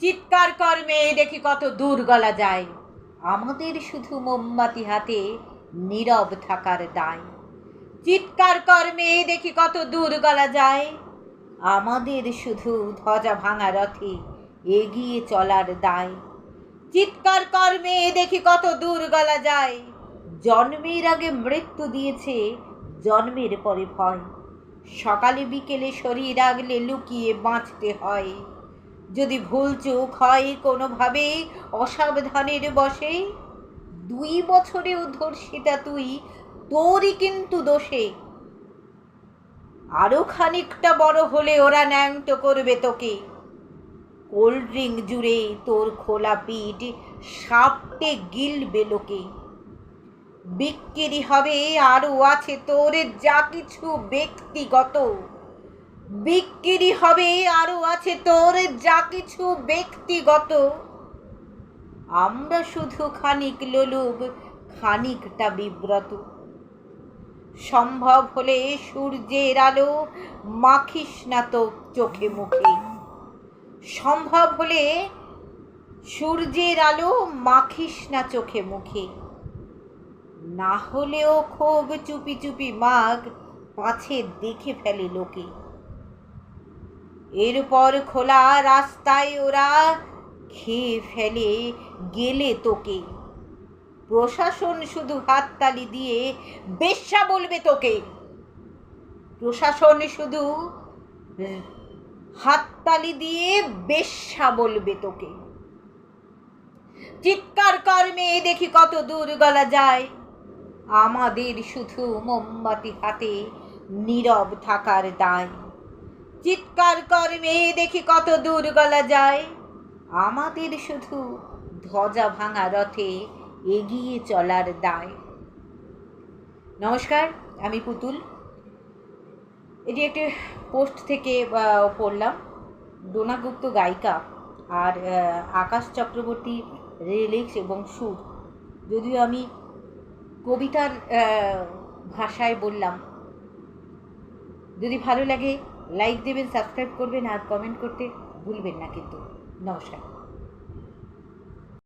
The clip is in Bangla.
চিৎকার কর মেয়ে, দেখি কত দূর গলা যায়। আমাদের শুধু মোমবাতি হাতে নীরব থাকার দায়। চিৎকার কর মেয়ে, দেখি কত দূর গলা যায়। আমাদের শুধু ধ্বজা ভাঙা রথে এগিয়ে চলার দায়। চিৎকার কর মেয়ে, দেখি কত দূর গলা যায়। জন্মের আগে মৃত্যু দিয়েছে, জন্মের পরে ভয়। সকালে বিকেলে শরীর আগলে লুকিয়ে বাঁচতে হয়। যদি ভুল চোখ হয় কোনোভাবে অসাবধানের বসে দুই বছরেও ধর্ষিতা তুই, তোরই কিন্তু দোষে। আরও খানিকটা বড় হলে ওরা ন্যাংট করবে তোকে। কোল্ড ড্রিঙ্ক জুড়ে তোর খোলা পিঠ সাপটে গিলবে লোকে। বিক্রি হবে আরও আছে তোর যা কিছু ব্যক্তিগত। বিক্রি হবে আরও আছে তোর যা কিছু ব্যক্তিগত। আমরা শুধু খানিক লোলুব খানিকটা বিব্রত। সম্ভব হলে সূর্যের আলো মাখিস না তো চোখে মুখে। সম্ভব হলে সূর্যের আলো মাখিস না চোখে মুখে। না হলেও খুব চুপি চুপি মাগ, পাছে দেখে ফেলে লোকে। এরপর খোলা রাস্তায় ওরা খেয়ে ফেলে গেলে তোকে। প্রশাসন শুধু হাততালি দিয়ে, বেশ্যা বলবে তোকে। প্রশাসন শুধু হাততালি দিয়ে, বেশ্যা বলবে তোকে। চিৎকার কর মেয়ে, দেখি কত দূর গলা যায়। আমাদের শুধু মোমবাতি হাতে নীরব থাকার দায়। চিৎকার কর মেয়ে, দেখি কত দূর গলা যায়। আমাদের শুধু ধ্বজা ভাঙা রথে এগিয়ে চলার দায়। নমস্কার, আমি পুতুল। এটি একটি পোস্ট থেকে পড়লাম। ডোনা গুপ্ত গায়িকা আর আকাশ চক্রবর্তী রিলিক্স এবং সুর। যদিও আমি কবিতার ভাষায় বললাম, যদি ভালো লাগে লাইক দেবেন সাবস্ক্রাইব করবেন আর কমেন্ট করতে ভুলবেন না কিন্তু। নমস্কার।